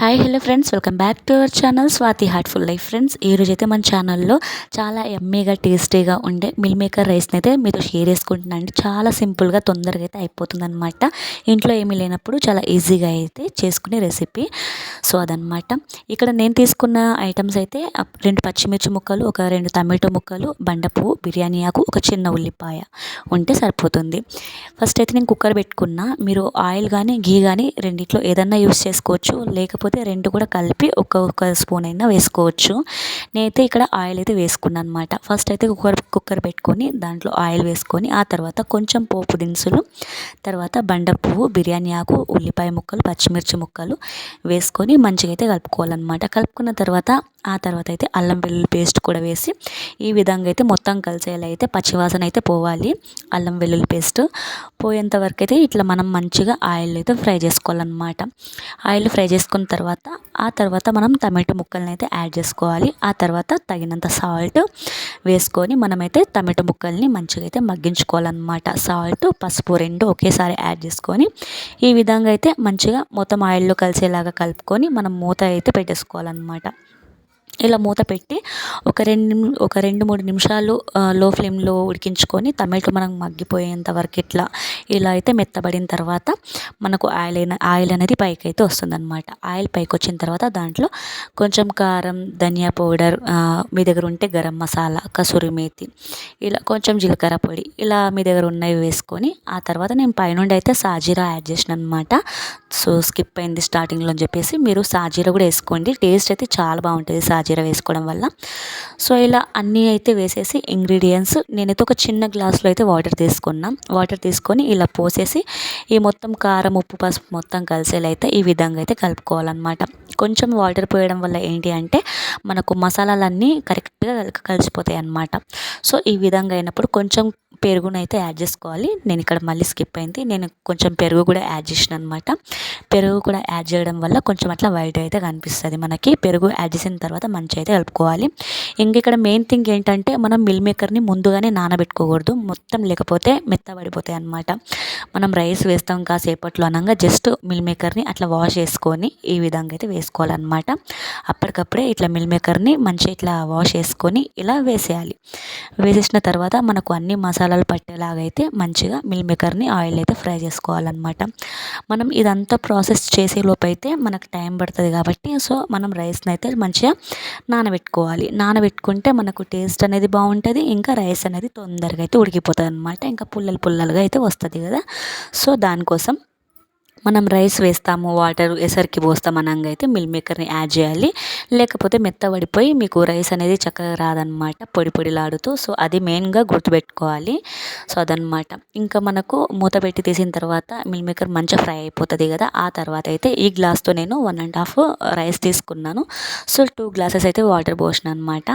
Hi hello friends welcome back to our channel Swathi heartful life friends ఈరోజు అయితే మన ఛానల్లో చాలా ఎమ్మీగా టేస్టీగా ఉండే మిల్ మేకర్ రైస్ని అయితే మీతో షేర్ చేసుకుంటున్నాను అండి. చాలా సింపుల్గా తొందరగా అయితే అయిపోతుందనమాట ఇంట్లో ఏమీ లేనప్పుడు చాలా ఈజీగా అయితే చేసుకునే రెసిపీ సో అదనమాట ఇక్కడ నేను తీసుకున్న ఐటమ్స్ అయితే రెండు పచ్చిమిర్చి ముక్కలు ఒక రెండు టమాటో ముక్కలు బండపువ్వు బిర్యానీ ఆకు ఒక చిన్న ఉల్లిపాయ ఉంటే సరిపోతుంది. ఫస్ట్ అయితే నేను కుక్కర్ పెట్టుకున్నా. మీరు ఆయిల్ కానీ గీ కానీ రెండిట్లో ఏదన్నా యూస్ చేసుకోవచ్చు. లేకపోతే లేకపోతే రెండు కూడా కలిపి ఒక్కొక్క స్పూన్ అయినా వేసుకోవచ్చు. నేనైతే ఇక్కడ ఆయిల్ అయితే వేసుకున్నాను అనమాట ఫస్ట్ అయితే కుక్కర్ కుక్కర్ పెట్టుకొని దాంట్లో ఆయిల్ వేసుకొని ఆ తర్వాత కొంచెం పోపు దినుసులు తర్వాత బండ పువ్వు బిర్యానీ ఆకు ఉల్లిపాయ ముక్కలు పచ్చిమిర్చి ముక్కలు వేసుకొని మంచిగా అయితే కలుపుకోవాలన్నమాట. కలుపుకున్న తర్వాత ఆ తర్వాత అయితే అల్లం వెల్లుల్లి పేస్ట్ కూడా వేసి ఈ విధంగా అయితే మొత్తం కలిసేలా అయితే పచ్చివాసన అయితే పోవాలి. అల్లం వెల్లుల్లి పేస్ట్ పోయేంత వరకు అయితే ఇట్లా మనం మంచిగా ఆయిల్ అయితే ఫ్రై చేసుకోవాలన్నమాట. ఆయిల్ ఫ్రై చేసుకున్న తర్వాత ఆ తర్వాత మనం టమాటో ముక్కల్ని అయితే యాడ్ చేసుకోవాలి. ఆ తర్వాత తగినంత సాల్ట్ వేసుకొని మనమైతే టమాటో ముక్కల్ని మంచిగా అయితే మగ్గించుకోవాలన్నమాట. సాల్ట్ పసుపు రెండు ఒకేసారి యాడ్ చేసుకొని ఈ విధంగా అయితే మంచిగా మొత్తం ఆయిల్లో కలిసేలాగా కలుపుకొని మనం మూత అయితే పెట్టేసుకోవాలన్నమాట. ఇలా మూత పెట్టి ఒక రెండు ఒక రెండు మూడు నిమిషాలు లో ఫ్లేమ్లో ఉడికించుకొని టమాటో మనం మగ్గిపోయేంత వరకు ఇట్లా ఇలా అయితే మెత్తబడిన తర్వాత మనకు ఆయిల్ అయిన ఆయిల్ అనేది పైకి అయితే వస్తుందన్నమాట. ఆయిల్ పైకి వచ్చిన తర్వాత దాంట్లో కొంచెం కారం ధనియా పౌడర్ మీ దగ్గర ఉంటే గరం మసాలా కసూరి మేతి ఇలా కొంచెం జీలకర్ర పొడి ఇలా మీ దగ్గర ఉన్నవి వేసుకొని ఆ తర్వాత నేను పైనుండి అయితే సాజీరా యాడ్ చేసిన అనమాట సో స్కిప్ అయింది స్టార్టింగ్లో అని చెప్పేసి మీరు సాజీరా కూడా వేసుకోండి. టేస్ట్ అయితే చాలా బాగుంటుంది సాజీరా వేసుకోవడం వల్ల. సో ఇలా అన్నీ అయితే వేసేసి ఇంగ్రీడియంట్స్ నేనైతే ఒక చిన్న గ్లాస్లో అయితే వాటర్ తీసుకున్నాం. వాటర్ తీసుకొని ఇలా పోసేసి ఈ మొత్తం కారం ఉప్పు పసుపు మొత్తం కలిసేలా అయితే ఈ విధంగా అయితే కలుపుకోవాలన్నమాట. కొంచెం వాటర్ పోయడం వల్ల ఏంటి అంటే మనకు మసాలాలన్నీ కరెక్ట్గా కలిసిపోతాయి అన్నమాట. సో ఈ విధంగా అయినప్పుడు కొంచెం పెరుగునైతే యాడ్ చేసుకోవాలి. నేను ఇక్కడ మళ్ళీ స్కిప్ అయింది. నేను కొంచెం పెరుగు కూడా యాడ్ చేసిన అనమాట పెరుగు కూడా యాడ్ చేయడం వల్ల కొంచెం అట్లా వైట్ అయితే కనిపిస్తుంది మనకి. పెరుగు యాడ్ చేసిన తర్వాత మంచిగా అయితే కలుపుకోవాలి. ఇంక ఇక్కడ మెయిన్ థింగ్ ఏంటంటే మనం మిల్ మేకర్ని ముందుగానే నానబెట్టుకోకూడదు. మొత్తం లేకపోతే మెత్తబడిపోతాయి అనమాట మనం రైస్ వేస్తాం కాసేపట్లో అనగా జస్ట్ మిల్ మేకర్ని అట్లా వాష్ చేసుకొని ఈ విధంగా అయితే వేసుకోవాలన్నమాట. అప్పటికప్పుడే ఇట్లా మిల్ మేకర్ని మంచిగా ఇట్లా వాష్ చేసుకొని ఇలా వేసేయాలి. వేసేసిన తర్వాత మనకు అన్ని మసాలాలు పట్టేలాగా అయితే మంచిగా మిల్ మేకర్ని ఆయిల్ అయితే ఫ్రై చేసుకోవాలన్నమాట. మనం ఇదంతా ప్రాసెస్ చేసే అయితే మనకు టైం పడుతుంది కాబట్టి సో మనం రైస్ని అయితే మంచిగా నానబెట్టుకోవాలి. నానబెట్టుకుంటే మనకు టేస్ట్ అనేది బాగుంటుంది ఇంకా రైస్ అనేది తొందరగా అయితే ఉడికిపోతుంది అనమాట ఇంకా పుల్లలు పుల్లలుగా అయితే వస్తుంది కదా. సో దానికోసం మనం రైస్ వేస్తాము వాటర్ ఎసరికి పోస్తాం అనంగా అయితే మిల్ మేకర్ని యాడ్ చేయాలి. లేకపోతే మెత్తబడిపోయి మీకు రైస్ అనేది చక్కగా రాదనమాట పొడి పొడిలాడుతూ. సో అది మెయిన్గా గుర్తుపెట్టుకోవాలి. సో అదనమాట ఇంకా మనకు మూత పెట్టి తీసిన తర్వాత మిల్ మేకర్ మంచిగా ఫ్రై అయిపోతుంది కదా ఆ తర్వాత అయితే ఈ గ్లాస్తో నేను వన్ అండ్ హాఫ్ రైస్ తీసుకున్నాను. సో టూ గ్లాసెస్ అయితే వాటర్ పోసిన అనమాట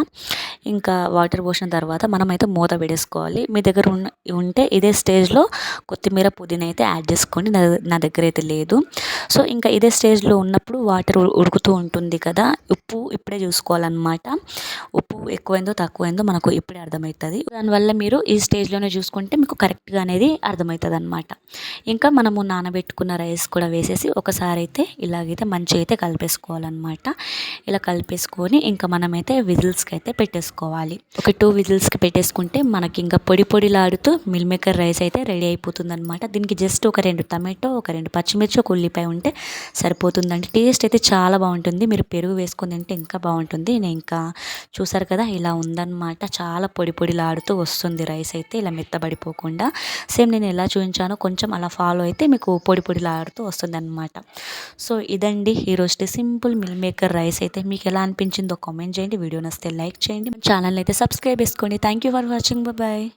ఇంకా వాటర్ పోసిన తర్వాత మనమైతే మూత పెట్టేసుకోవాలి. మీ దగ్గర ఉన్న ఉంటే ఇదే స్టేజ్లో కొత్తిమీర పుదీనా అయితే యాడ్ చేసుకోండి. నా దగ్గర అయితే లేదు. సో ఇంకా ఇదే స్టేజ్లో ఉన్నప్పుడు వాటర్ ఉడుకుతూ ఉంటుంది కదా. ఉప్పు ఇప్పుడే చూసుకోవాలన్నమాట. ఉప్పు ఎక్కువైందో తక్కువైందో మనకు ఇప్పుడే అర్థమవుతుంది. దానివల్ల మీరు ఈ స్టేజ్లోనే చూసుకుంటే మీకు కరెక్ట్గా అనేది అర్థమవుతుంది అనమాట ఇంకా మనము నానబెట్టుకున్న రైస్ కూడా వేసేసి ఒకసారి అయితే ఇలాగైతే మంచిగా అయితే కలిపేసుకోవాలన్నమాట. ఇలా కలిపేసుకొని ఇంకా మనమైతే విజిల్స్కి అయితే పెట్టేసుకోవాలి. ఒక టూ విజిల్స్కి పెట్టేసుకుంటే మనకి ఇంకా పొడి పొడిలాడుతూ మిల్ మేకర్ రైస్ అయితే రెడీ అయిపోతుంది అనమాట దీనికి జస్ట్ ఒక రెండు టమాటో ఒక రెండు పచ్చిమిర్చి ఒక ఉల్లిపాయ ఉంటే సరిపోతుందండి. టేస్ట్ అయితే చాలా బాగుంటుంది. మీరు పెరుగు వేసుకుని తింటే ఇంకా బాగుంటుంది. నేను ఇంకా చూసారు కదా ఇలా ఉందన్నమాట. చాలా పొడి పొడిలాడుతూ వస్తుంది రైస్ అయితే ఇలా మెత్తబడిపోకుండా. సేమ్ నేను ఎలా చూపించానో కొంచెం అలా ఫాలో అయితే మీకు పొడి పొడిలాడుతూ వస్తుంది అనమాట సో ఇదండి ఈరోజు సింపుల్ మిల్ మేకర్ రైస్ అయితే. మీకు ఎలా అనిపించిందో కామెంట్ చేయండి. వీడియో నస్తే లైక్ చేయండి. ఛానల్ అయితే సబ్స్క్రైబ్ చేసుకోండి. Thank you for watching. Bye.